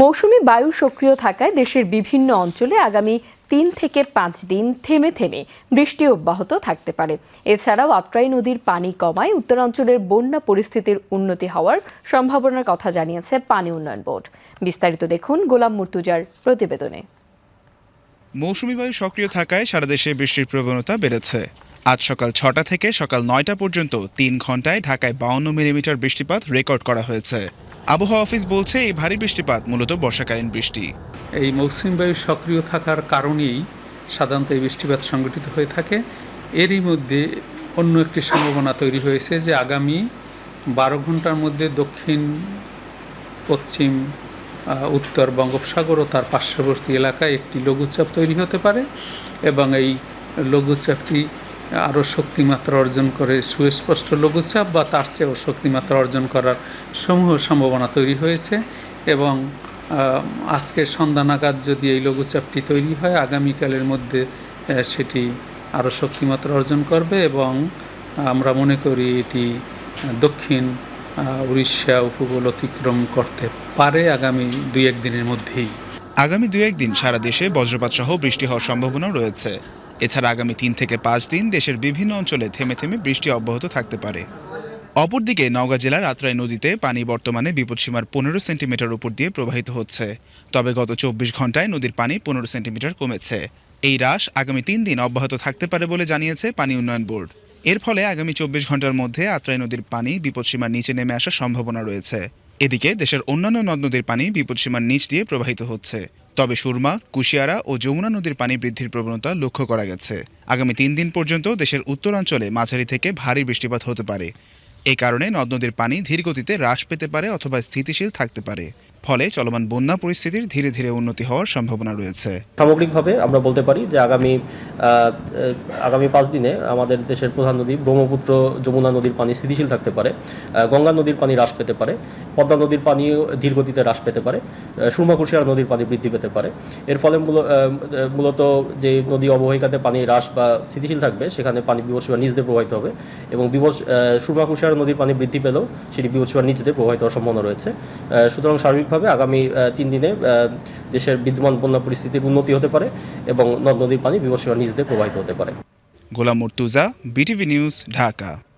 মৌসুমি বায়ু সক্রিয় থাকায় দেশের বিভিন্ন অঞ্চলে আগামী তিন থেকে পাঁচ দিন থেমে থেমে বৃষ্টি অব্যাহত থাকতে পারে। এছাড়াও আত্রাই নদীর পানি কমায় উত্তরাঞ্চলের বন্যা পরিস্থিতির উন্নতি হওয়ার সম্ভাবনার কথা জানিয়েছে পানি উন্নয়ন বোর্ড। বিস্তারিত দেখুন গোলাম মুর্তুজার প্রতিবেদনে। মৌসুমি বায়ু সক্রিয় থাকায় সারা দেশে বৃষ্টির প্রবণতা বেড়েছে। আজ সকাল ছটা থেকে সকাল নয়টা পর্যন্ত তিন ঘন্টায় ঢাকায় বাউন্ন মিলিমিটার বৃষ্টিপাত রেকর্ড করা হয়েছে। আবহাওয়া অফিস বলছে, এই ভারী বৃষ্টিপাত মূলত বর্ষাকালীন বৃষ্টি। এই মৌসুমি বায়ু সক্রিয় থাকার কারণেই সাধারণত এই বৃষ্টিপাত সংঘটিত হয়ে থাকে। এরই মধ্যে অন্য একটি সম্ভাবনা তৈরি হয়েছে যে আগামী বারো ঘণ্টার মধ্যে দক্ষিণ, পশ্চিম উত্তর বঙ্গোপসাগর ও তার পার্শ্ববর্তী এলাকায় একটি লঘুচাপ তৈরি হতে পারে এবং এই লঘুচাপটি আরও শক্তিমাত্রা অর্জন করে সুস্পষ্ট লঘুচাপ বা তার চেয়েও শক্তিমাত্রা অর্জন করার সমূহ সম্ভাবনা তৈরি হয়েছে এবং আজকে সন্ধ্যা নাগাদ যদি এই লঘুচাপটি তৈরি হয়, আগামীকালের মধ্যে সেটি আরও শক্তিমাত্রা অর্জন করবে এবং আমরা মনে করি এটি দক্ষিণ উড়িষ্যা উপকূল অতিক্রম করতে পারে আগামী দুই এক দিনের মধ্যেই। আগামী দু একদিন সারা দেশে বজ্রপাত সহ বৃষ্টি হওয়ার সম্ভাবনা রয়েছে। এছাড়া আগামী তিন থেকে পাঁচ দিন দেশের বিভিন্ন অঞ্চলে থেমে থেমে বৃষ্টি অব্যাহত থাকতে পারে। অপরদিকে নওগাঁ জেলার আত্রাই নদীতে পানি বর্তমানে বিপদসীমার পনেরো সেন্টিমিটার উপর দিয়ে প্রবাহিত হচ্ছে। তবে গত চব্বিশ ঘন্টায় নদীর পানি পনেরো সেন্টিমিটার কমেছে। এই হ্রাস আগামী তিন দিন অব্যাহত থাকতে পারে বলে জানিয়েছে পানি উন্নয়ন বোর্ড। এর ফলে আগামী চব্বিশ ঘণ্টার মধ্যে আত্রাই নদীর পানি বিপদসীমার নিচে নেমে আসার সম্ভাবনা রয়েছে। এদিকে দেশের অন্যান্য নদ নদীর পানি বিপদসীমার নিচ দিয়ে প্রবাহিত হচ্ছে। তবে সুরমা, কুশিয়ারা ও যমুনা নদীর পানি বৃদ্ধির প্রবণতা লক্ষ্য করা গেছে। আগামী তিন দিন পর্যন্ত দেশের উত্তরাঞ্চলে মাঝারি থেকে ভারী বৃষ্টিপাত হতে পারে। এই কারণে নদ নদীর পানি ধীর গতিতে হ্রাস পেতে পারে অথবা স্থিতিশীল থাকতে পারে। ফলে চলমান বন্যা পরিস্থিতির ধীরে ধীরে উন্নতি হওয়ার সম্ভাবনা রয়েছে। সামগ্রিকভাবে আমরা বলতে পারি যে আগামী আগামী পাঁচ দিনে আমাদের দেশের প্রধান নদী ব্রহ্মপুত্র, যমুনা নদীর পানি স্থিতিশীল থাকতে পারে। গঙ্গা নদীর পানি হ্রাস পেতে পারে। পদ্মা নদীর পানিও ধীর গতিতে হ্রাস পেতে পারে সুরমা কুশিয়ারা নদীর পানি বৃদ্ধি পেতে পারে। এর ফলে মূল- মূলত যে নদী অববাহিকাতে পানি হ্রাস বা স্থিতিশীল থাকবে, সেখানে পানি বিপদসীমার নিচ দিয়ে প্রবাহিত হবে এবং বিপদ সুরমা কুশিয়ারা নদীর পানি বৃদ্ধি পেলেও সেটি বিপদসীমার নিচ দিয়ে প্রবাহিত হওয়ার সম্ভাবনা রয়েছে। সুতরাং সার্বিকভাবে আগামী তিন দিনে দেশের বিদ্যমান বন্যা পরিস্থিতির উন্নতি হতে পারে এবং নদ, নদীর পানি বিপদসীমার নিচ দিয়ে প্রবাহিত হতে পারে। Golam Murtuza, BTV news, Dhaka.